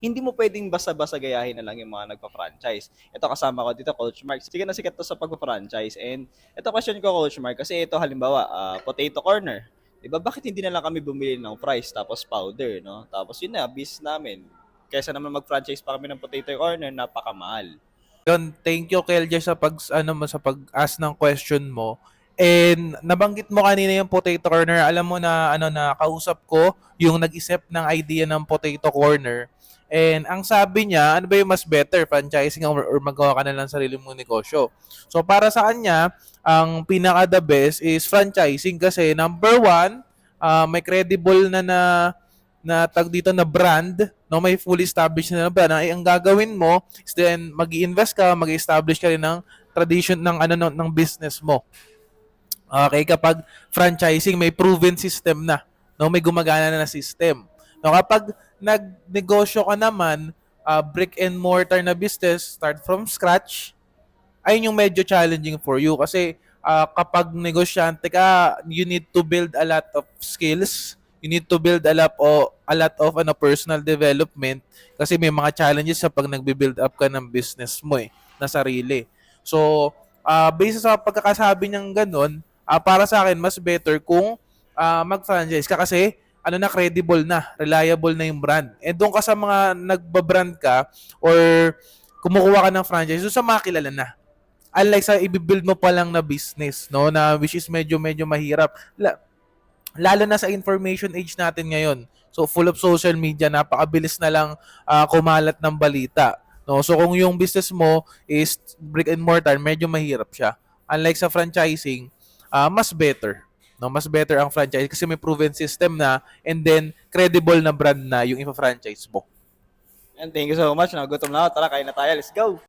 hindi mo pwedeng basta-basta gayahin na lang yung mga nagpa-franchise. Ito kasama ko dito, Coach Mark. Sige na sikat to sa pag-franchise. And ito question ko, Coach Mark, kasi ito halimbawa, ah, potato corner. Di ba, bakit hindi na lang kami bumili ng fries tapos powder, no? Tapos yun na, bis namin. Kaysa naman mag-franchise pa kami ng potato corner, napakamahal. Yun, thank you Kelja sa pag ano mo sa pag-ask ng question mo. And nabanggit mo kanina yung potato corner. Alam mo na ano na kausap ko yung nag-isip ng idea ng potato corner. And ang sabi niya, ano ba yung mas better, franchising or, or magawa ka na lang sarili mong negosyo. So para sa kanya, ang pinaka the best is franchising kasi number one, ah, may credible na na na tag dito na brand, no, may fully established na, na brand. Ay, ang gagawin mo is then mag-invest ka, mag-establish ka rin ng tradition ng ano ng, ng business mo. Okay, kapag franchising may proven system na, no, may gumagana na na system. No, kapag nagnegosyo ka naman, ah, brick and mortar na business, start from scratch, ayun yung medyo challenging for you kasi ah, kapag negosyante ka, you need to build a lot of skills. You need to build a lot o a lot of ano personal development kasi may mga challenges sa pag nagbi-build up ka ng business mo eh na sarili. So, ah based sa pagkakasabi niyang ganun, ah, para sa akin mas better kung ah, mag-franchise ka kasi ano na credible na, reliable na yung brand. And doon ka sa mga nagba-brand ka or kumukuha ka ng franchise, doon sa mga kilala na. Unlike sa i-build mo pa lang na business, no, na which is medyo medyo mahirap. La- lalo na sa information age natin ngayon. So full of social media, napakabilis na lang ah, kumalat ng balita. No? So kung yung business mo is brick and mortar, medyo mahirap siya. Unlike sa franchising, ah, mas better. No, mas better ang franchise kasi may proven system na and then credible na brand na yung ipa-franchise mo. And thank you so much. Nagutom na ako. Tara, kain na tayo. Let's go!